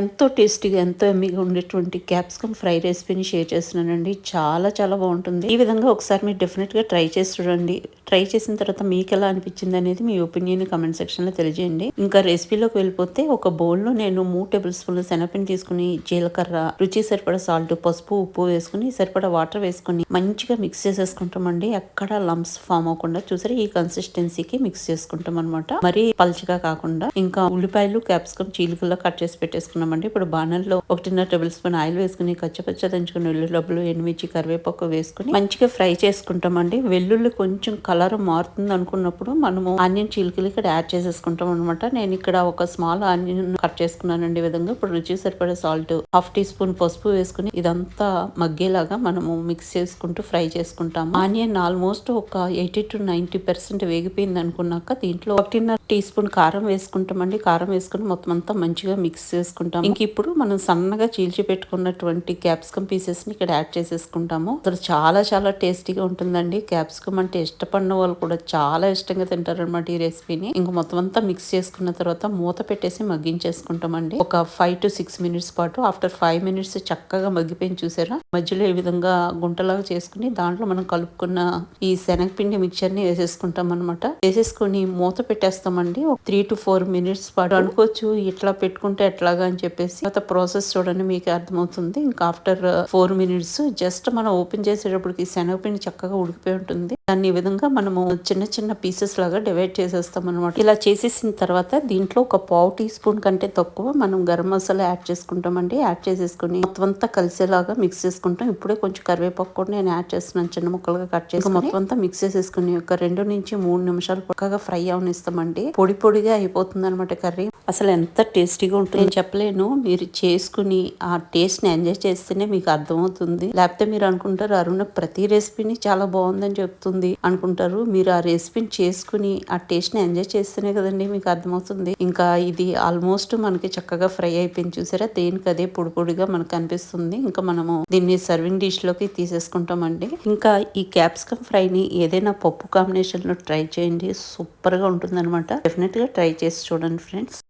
ఎంతో టేస్టీగా ఎంతో ఎమ్మిగా ఉండేటువంటి క్యాప్సికమ్ ఫ్రై రెసిపీని షేర్ చేస్తున్నానండి. చాలా చాలా బాగుంటుంది. ఈ విధంగా ఒకసారి మీరు డెఫినెట్గా ట్రై చేసి చూడండి. ట్రై చేసిన తర్వాత మీకు ఎలా అనిపించింది అనేది మీ ఒపీనియన్ కమెంట్ సెక్షన్లో తెలియజేయండి. ఇంకా రెసిపీలోకి వెళ్ళిపోతే ఒక బౌల్లో నేను మూడు టేబుల్ స్పూన్ల శనగపిండి తీసుకుని జీలకర్ర రుచి సరిపడా సాల్ట్ పసుపు ఉప్పు వేసుకుని సరిపడా వాటర్ వేసుకుని మంచిగా మిక్స్ చేసేసుకుంటామండి. ఎక్కడ లంప్స్ ఫామ్ అవ్వకుండా చూసారా ఈ కన్సిస్టెన్సీకి మిక్స్ చేసుకుంటాం అనమాట మరి పల్చగా కాకుండా ఇంకా ఉల్లిపాయలు క్యాప్సికమ్ చీలికల్లో కట్ చేసి పెట్టేసుకున్నాం పెట్టేసుకున్నామండి ఇప్పుడు బాణంలో ఒకటిన్నర టేబుల్ స్పూన్ ఆయిల్ వేసుకుని కచ్చపచ్చ దంచుకుని వెల్లుల్లి ఎనిమిది కరివేపాకు వేసుకుని మంచిగా ఫ్రై చేసుకుంటామండి. వెల్లుల్లి కొంచెం కలర్ మారుతుంది అనుకున్నప్పుడు మనము ఆనియన్ చిలుకలు ఇక్కడ యాడ్ చేసేసుకుంటాం అనమాట నేను ఇక్కడ ఒక స్మాల్ ఆనియన్ కట్ చేసుకున్నానండి ఈ విధంగా. ఇప్పుడు రుచి సరిపడే సాల్ట్ హాఫ్ టీ స్పూన్ పసుపు వేసుకుని ఇదంతా మగ్గేలాగా మనము మిక్స్ చేసుకుంటూ ఫ్రై చేసుకుంటాం ఆనియన్ ఆల్మోస్ట్ ఒక ఎయిటీ టు నైన్టీ పర్సెంట్ వేగిపోయింది అనుకున్నాక దీంట్లో ఒకటిన్నర టీ స్పూన్ కారం వేసుకుంటామండి. కారం వేసుకుని మొత్తం అంతా మంచిగా మిక్స్ చేసుకుంటాం. ఇంక ఇప్పుడు మనం సన్నగా చీల్చి పెట్టుకున్నటువంటి క్యాప్సికమ్ పీసెస్ని ఇక్కడ యాడ్ చేసేసుకుంటాము. అసలు చాలా చాలా టేస్టీగా ఉంటుందండి. క్యాప్సికమ్ అంటే ఇష్టపడిన వాళ్ళు కూడా చాలా ఇష్టంగా తింటారు అనమాట ఈ రెసిపీని. ఇంక మొత్తం అంతా మిక్స్ చేసుకున్న తర్వాత మూత పెట్టేసి మగ్గించేసుకుంటామండి. ఒక ఫైవ్ టు సిక్స్ మినిట్స్ పాటు ఆఫ్టర్ ఫైవ్ మినిట్స్ చక్కగా మగ్గిపోయి చూసారా? మధ్యలో ఈ విధంగా గుంటలాగా చేసుకుని దాంట్లో మనం కలుపుకున్న ఈ శనగపిండి మిక్చర్ని వేసేసుకుంటాం అనమాట వేసేసుకొని మూత పెట్టేస్తామండి. త్రీ టు ఫోర్ మినిట్స్ పాటు. అనుకోవచ్చు ఇట్లా పెట్టుకుంటే ఎట్లాగా అని చెప్పేసి తర్వాత ప్రాసెస్ చూడండి మీకు అర్థమవుతుంది. ఇంకా ఆఫ్టర్ ఫోర్ మినిట్స్ జస్ట్ మనం ఓపెన్ చేసేటప్పటికి శనగపిండి చక్కగా ఉడికిపోయి ఉంటుంది. దాన్ని ఈ విధంగా మనము చిన్న చిన్న పీసెస్ లాగా డివైడ్ చేసేస్తాం అనమాట ఇలా చేసేసిన తర్వాత దీంట్లో ఒక పావు టీ స్పూన్ కంటే తక్కువ మనం గరం మసాలా యాడ్ చేసుకుంటామండి. యాడ్ చేసేసుకుని మొత్తం అంతా కలిసేలాగా మిక్స్ చేసుకుంటాం. ఇప్పుడే కొంచెం కరివేపాకు కూడా నేను యాడ్ చేస్తున్నాను. చిన్న ముక్కలుగా కట్ చేసి మొత్తం అంతా మిక్స్ చేసేసుకుని ఒక రెండు నుంచి మూడు నిమిషాలు పక్కగా ఫ్రై అవనిస్తామండి. పొడి పొడిగా అయిపోతుంది అనమాట కర్రీ. అసలు ఎంత టేస్టీగా ఉంటుంది నేను చెప్పలేను. మీరు చేసుకుని ఆ టేస్ట్ని ఎంజాయ్ చేస్తేనే మీకు అర్థమవుతుంది. లేకపోతే మీరు అనుకుంటారు అరుణ ప్రతి రెసిపీని చాలా బాగుందని చెప్తుంది అనుకుంటారు. మీరు ఆ రెసిపీని చేసుకుని ఆ టేస్ట్ని ఎంజాయ్ చేస్తేనే కదండి మీకు అర్థమవుతుంది. ఇంకా ఇది ఆల్మోస్ట్ మనకి చక్కగా ఫ్రై అయిపోయింది చూసారా? దేనికి అదే పొడి పొడిగా మనకు అనిపిస్తుంది. ఇంకా మనము దీన్ని సర్వింగ్ డిష్లోకి తీసేసుకుంటామండి. ఇంకా ఈ క్యాప్సికమ్ ఫ్రైని ఏదైనా పప్పు కాంబినేషన్లో ట్రై చేయండి. సూపర్గా ఉంటుంది అనమాట డెఫినెట్గా ట్రై చేసి చూడండి ఫ్రెండ్స్.